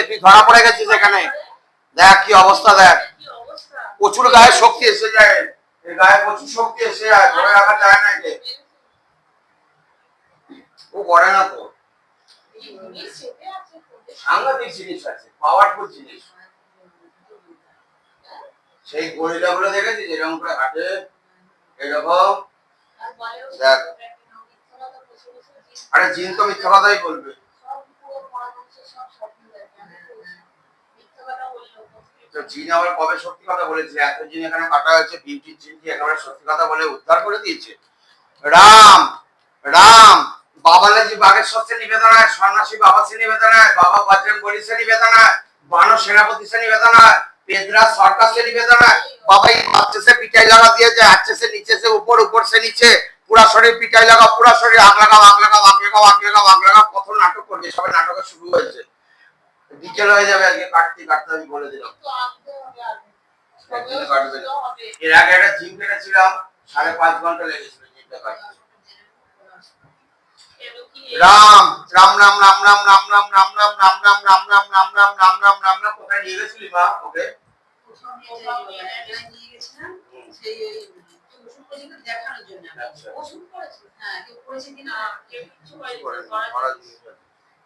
আজকে তুই ধরা পড়ে গেছিস এখানে। দেখ কি অবস্থা দেখ। প্রচুর গায়ে শক্তি এসে যায়। এই গায়ে প্রচুর শক্তি এসে যায় ধরে রাখা যায় না একে। ও করে না তো। সাংঘাতিক জিনিস আছে পাওয়ারফুল জিনিস। সেই গরিলা গুলো দেখেছিস? এরকম করে হাঁটে এরকম। দেখ। আরে জিন তো মিথ্যা কথাই বলবে। তো জিন আবার কবে সত্যি কথা বলেছে? এত জিন এখানে কাটা হয়েছে বিউটির জিন একেবারে সত্যি কথা বলে উদ্ধার করে দিয়েছে? রাম! রাম! বাবালাজি নিবেদনায় সন্ন্যাসী বাবা নিবেদনায় বাবা বলি নিবেদনায় সেনাপতি নিবেদনায় পেদরা সরকার নিবেদনায় বাবা এই বাচ্চা সে পিটাই লাগা দিয়েছে আচ্ছে সে নিচে সে, উপর উপর সে নিচে, পুরা শরীর পিটাই লাগা, পুরা শরীর, আগ লাগাও আগ লাগাও আগ লাগাও আগ লাগাও আগ লাগাও কত নাটক করবে সবাই নাটকের শুরু হয়েছে। বিকেল হয়ে যাবে আজকে কাটতে কাটতে আমি বলে দিলাম এর আগে একটা জিম কেটেছিলাম সাড়ে পাঁচ ঘণ্টা লেগেছিল জিমটা কাটতে রাম রাম রাম রাম রাম রাম রাম রাম রাম রাম রাম রাম রাম রাম রাম রাম রাম রাম রাম কোথায় নিয়ে গেছিলি মা ওকে দেখানোর জন্য আচ্ছা ওষুধ করেছে হ্যাঁ কেউ করেছে কিনা মারা জিনিস।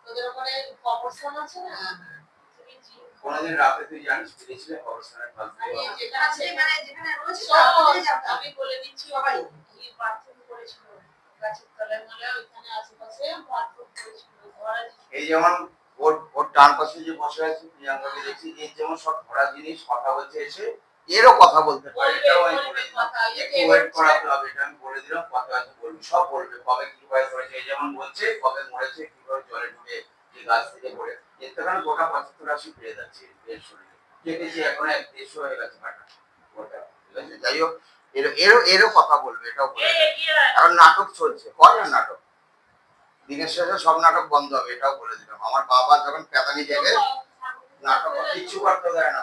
তোদের ওখানে কবরস্থান আছে না রাতে তুই জানিস ফিরেছিলে অবস্থানের ফাঁক আমি দিয়ে? যেখানে আছে যেখানে রয়েছে সব তার যাব আমি বলে দিচ্ছি সবাই। কি বাথরুম করেছিল গাছের তলায় মানে ওইখানে আশেপাশে বাথরুম করেছিল এই যেমন ওর ওর ডান পাশে যে বসে আছে প্রিয়াঙ্কাকে দেখছি এর যেমন সব ধরা জিনিস কথা বলছে এসে এরও কথা বলতে পারে। বলবে, এটাও আমি বলবে বলে দিলাম। কথা, এই একটু যে ওয়েট করাতে হবে এটা আমি বলে দিলাম কথা হয়তো বলবি সব বলবে কবে কি উপায় করেছে যেমন বলছে কবে মরেছে কীভাবে জলে ডুবে কি গাছ থেকে পড়ে এর থেকে গোটা পঁচাত্তর রাশি ফিরে যাচ্ছে এর শরীরে। কেটেছি এখন এক দেড়শো হয়ে গেছে কাটা গোটা। ঠিক আছে? যাই হোক এর এরও এরও কথা বলবে এটাও বলে দেবে। এখন নাটক চলছে না নাটক? দিনের শেষে সব নাটক বন্ধ হবে এটাও বলে দিলাম। আমার বাবা যখন প্যাতানি দেবে নাটক কিচ্ছু করতে দেয় না।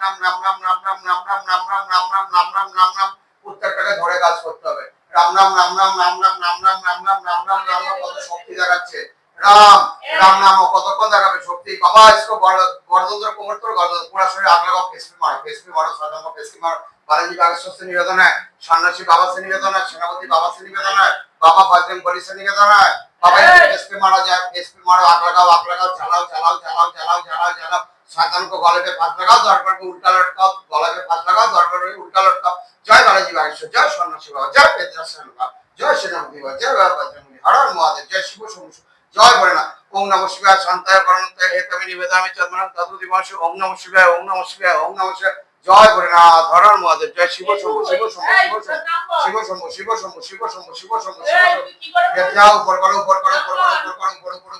নাম নাম নাম নাম নাম নাম নাম নাম নাম নাম নাম নাম নাম নাম নাম নাম প্রত্যেকটাকে ধরে কাজ করতে হবে রাম নাম রাম নাম রাম নাম রাম নাম রাম নাম রাম নাম নাম কত শক্তি দেখাচ্ছে রাম রাম নাম কতক্ষণ দেখাবে শক্তি বাবা ইসকো গর্দন্দ্র কোমরতর গর্দন পুরা শরীর আগলা গো কেসপি মারো কেসপি মারো সদঙ্গ কেসপি মারো বালাজি বাগেশ্বর নিবেদন হয় সন্ন্যাসী বাবা সে নিবেদন হয় সেনাপতি বাবা সে নিবেদন হয় বাবা বজরং বলি নিবেদন হয় বাবা কেসপি মারো যায় কেসপি মারো আগলা গাও আগলা গাও চালাও চালাও চালাও চালাও চালাও চালাও শয়তান কো গলে পে ফাঁস লাগাও দরবার কো উল্টা লটকাও গলে পে লাগাও দরবার কো উল্টা লটকাও জয় বালাজি বাগেশ্বর, জয় সন্ন্যাসী বাবা, জয় পেদ্রাসন বাবা, জয় শ্রীরামী বাবা, জয় বাবা বজরঙ্গী মহাদেব, জয় শিব সমুষ জয় ভোলেনাথ। ওম নম শিবায়, শান্তায় করণত এতমি নিবেদামি চন্দ্রনাথ তদ্রুতি বংশ ওম নম শিবায়, ওম নম শিবায়, ওম নম শিবায়। জয় ভোলেনাথ হর হর মহাদেব, জয় শিব শম্ভু শিব শম্ভু শিব শম্ভু শিব শম্ভু শিব শম্ভু শিব শম্ভু শিব শম্ভু শিব শম্ভু উপর করো উপর করো উপর করো উপর করো উপর করো।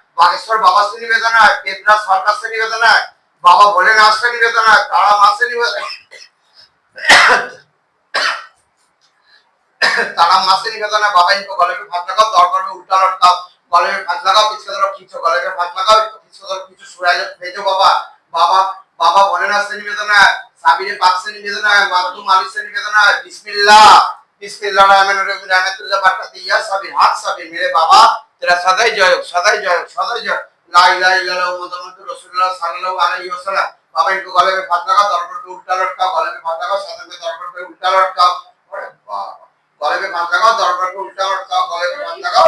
বাগেশ্বর বাবা শ্রী নিবেদনায় পেদনা সরকার শ্রী নিবেদনায় বাবা ভোলেনাথ শ্রী নিবেদনায় তারা মা শ্রী নিবেদন তারা মা শ্রী নিবেদনায় বাবা ইনকো গলেবে ভাত লাগাও, দর করবে উল্টা में গলেবে ভাত লাগাও কিছু फांस কিছু গলেবে ভাত লাগাও কিছু में কিছু সুরাইলে ভেজো বাবা। বাবা বাবা सुराज भेजो बाबा बाबा बाबा সাবিরে পাক শ্রী নিবেদনায় মাধ্যম আলী শ্রী নিবেদনায় বিসমিল্লাহ বিসমিল্লাহ রহমান রহিম রহমতুল্লাহ বারকাতিয়া সাবির, হাত সাবির, মেরে বাবা এরা সদাই জয়ক সদাই জয়ক সদাই জয় লা ইলাহা ইল্লাল্লাহ মুহাম্মাদুর রাসূলুল্লাহ সাল্লাল্লাহু আলাইহি ওয়াসাল্লাম বাবা একটু গলে ফাতনা কা উল্টা লটকা গলে ফাতনা কা সাথে উল্টা লটকা গলে ফাতনা কা উল্টা লটকা গলে ফাতনা কা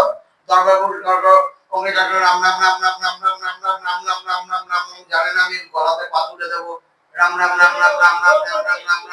উল্টা লটকা ওকে ডাক্তার রাম রাম রাম রাম রাম রাম রাম রাম রাম নাম রাম রাম রাম জানেন আমি গলাতে পাতুড়ে দেবো রাম রাম রাম রাম রাম রাম রাম রাম রাম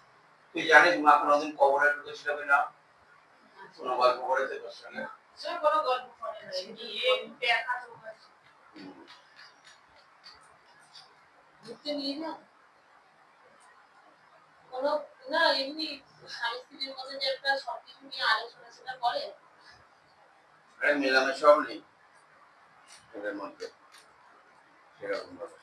তুই জানিস মা কোনোদিন কবরে ঢুকেছিল কিনা কোনো গল্প করেছে তোর সঙ্গে? কোনো গল্প করে না কোনো না এমনি স্বামী মধ্যে যে একটা সবকিছু নিয়ে আলোচনা সেটা করে? আরে নেই। এদের মধ্যে। সেরকম ভাবে।